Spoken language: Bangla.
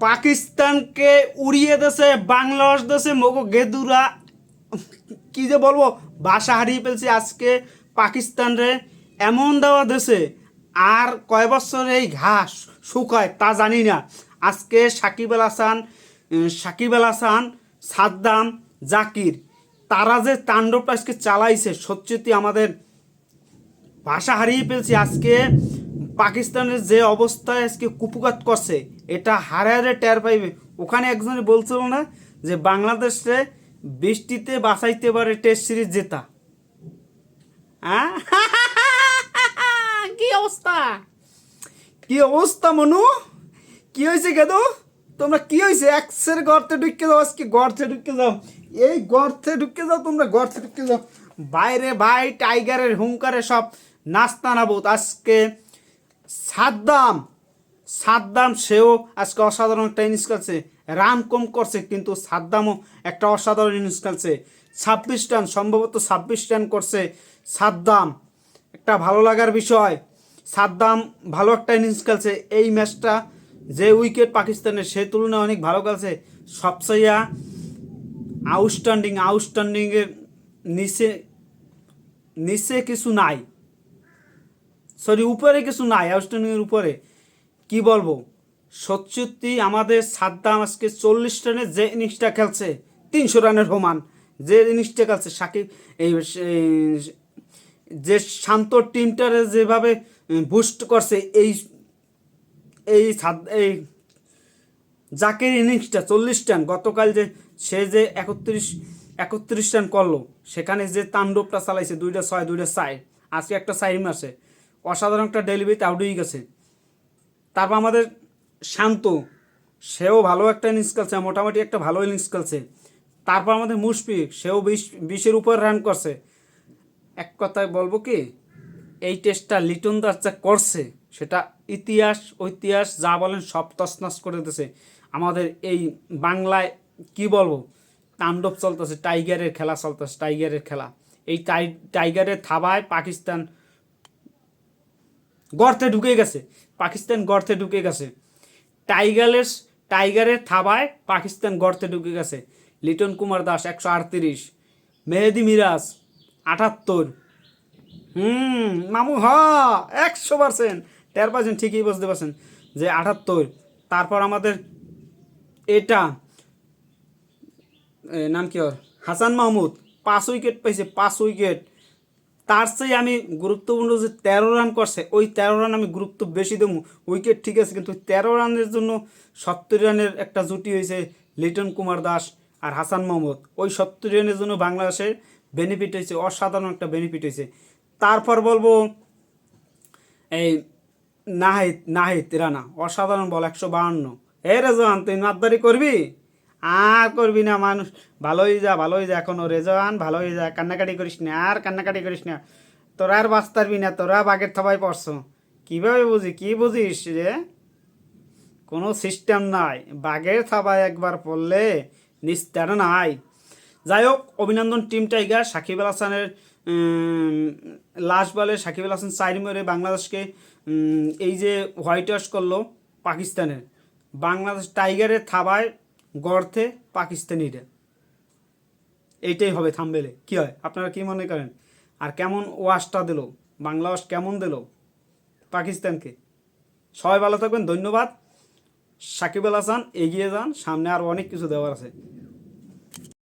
পাকিস্তানকে উড়িয়ে দেশে বাংলাদেশ দেশে মগো গেদুরা। কি যে বলব ভাষা হারিয়ে ফেলছে আজকে পাকিস্তান রে এমন দেওয়া দেশে আর কয় বছর এই ঘাস শুকায় তা জানি না। আজকে সাকিব আল হাসান সাকিব আল হাসান, সাদ্দাম, জাকির, তারা যে তাণ্ডবটা আজকে চালাইছে, সত্যি আমাদের ভাষা হারিয়ে ফেলছি আজকে। পাকিস্তানের যে অবস্থায় আজকে কুপুকাত করছে এটা হারে হারে টের পাইবে। ওখানে একজনে বলছিল না যে বাংলাদেশে বৃষ্টিতে বাঁচাইতে পারে টেস্ট সিরিজ জেতা? হ্যাঁ? কি অবস্থা? কি অবস্থা মনু? কি হয়েছে কেদো তোমরা কি হয়েছে? এক্সের গর্তে ঢুকে যাও আজকে গর্তে ঢুকে যাও। এই গর্তে ঢুকে যাও তোমরা গর্তে ঢুকে যাও। বাইরে ভাই টাইগারের হুঙ্কারে সব নাস্তা নাবুত আজকে সাদ্দাম সাদ্দাম সেও আজকে অসাধারণ একটা ইনিংস খেলছে। রান কম করছে, কিন্তু সাদ্দামও একটা অসাধারণ ইনিংস খেলছে। ছাব্বিশ রান, সম্ভবত ছাব্বিশ রান করছে সাদ্দাম। একটা ভালো লাগার বিষয়, সাদ্দাম ভালো একটা ইনিংস খেলছে। এই ম্যাচটা যে উইকেট পাকিস্তানের, সে তুলনায় অনেক ভালো খেলছে। সবচেয়ে আউটস্ট্যান্ডিং আউটস্ট্যান্ডিংয়ের নিচে নিচে কিছু নাই। সরি, উপরে কিছু নাই আউটস্ট্যান্ডিংয়ের উপরে। কি বলব? সত্যি আমাদের সাদ্দাম আজকে চল্লিশ রানে যে ইনিংসটা খেলছে, তিনশো রানের সমান যে ইনিংসটা খেলছে, সাকিব, এই যে শান্ত টিমটারে যেভাবে বুস্ট করছে, এই এই এই জাকের ইনিংসটা চল্লিশ রান, গতকাল যে সে যে একত্রিশ একত্রিশ রান করল, সেখানে যে তাণ্ডবটা চালাইছে, দুইটা ছয়, দুইটা চার, আজকে একটা সাইম আছে অসাধারণ একটা ডেলিভারিতে আউট হয়ে গেছে। তারপর আমাদের শান্ত, সেও ভালো একটা ইনিংস খেলছে, মোটামুটি একটা ভালো ইনিংস খেলছে। তারপর আমাদের মুশফিক, সেও বিশ, বিশের উপর রান করছে। এক কথায় বলব কি, এই টেস্টটা লিটন দাস যা করছে, সেটা ইতিহাস, ঐতিহাস, যা বলেন সব তছনছ করে দিতেছে আমাদের এই বাংলায় কি বলব, তাণ্ডব চলতেছে, টাইগারের খেলা চলতেছে, টাইগারের খেলা। এই টাই, টাইগারের থাবায় পাকিস্তান গর্তে ঢুকে গেছে। পাকিস্তান গর্তে ঢুকে গেছে। টাইগারের টাইগারের থাবায় পাকিস্তান গর্তে ঢুকে গেছে। লিটন কুমার দাস একশো আটত্রিশ। মেহেদি মিরাজ আটাত্তর। হুম, মামু, হ, একশো পার্সেন্ট। টের পার্সেন্ট, ঠিকই বুঝতে পারছেন যে আটাত্তর। তারপর আমাদের এটা নাম কি হাসান মাহমুদ, পাঁচ উইকেট পাইছে পাঁচ উইকেট। তার চেয়ে আমি গুরুত্বপূর্ণ যে তেরো রান করছে, ওই তেরো রান আমি গুরুত্ব বেশি দেবো। উইকেট ঠিক আছে, কিন্তু তেরো রানের জন্য সত্তর রানের একটা জুটি হয়েছে লিটন কুমার দাস আর হাসান মাহমুদ। ওই সত্তর রানের জন্য বাংলাদেশের বেনিফিট হয়েছে, অসাধারণ একটা বেনিফিট হয়েছে। তারপর বলব এই নাহিদ নাহিদ রানা, অসাধারণ বল একশো বাহান্ন। এ রেজওয়ান তুই মাতদারি করবি? আর করবি না মানুষ। ভালোই যা ভালোই যা, এখনও রেজওয়ান, ভালোই যা। কান্নাকাটি করিস না, আর কান্নাকাটি করিস না। তোরা আর বাঁচতে পারবি না, তোরা বাঘের থবাই পড়ছ। কীভাবে বুঝি, কি বুঝিস রে? কোনো সিস্টেম নাই। বাঘের থাবায় একবার পড়লে নিস্তার নাই। যাই হোক, অভিনন্দন টিম টাইগার, সাকিব আল হাসানের লাস্ট বলে সাকিব আল হাসান চার মেরে বাংলাদেশকে এই যে হোয়াইট ওয়াশ করল পাকিস্তানের। বাংলাদেশ টাইগারের থাবায় গর্থে পাকিস্তানিরা। এইটাই হবে থামবেলে। কি হয়? আপনারা কি মনে করেন? আর কেমন ওয়াশটা দিল? বাংলা ওয়াশ কেমন দিল? পাকিস্তানকে। সবাই ভালো থাকবেন, ধন্যবাদ। সাকিব আল হাসান এগিয়ে যান, সামনে আরও অনেক কিছু দেওয়ার আছে।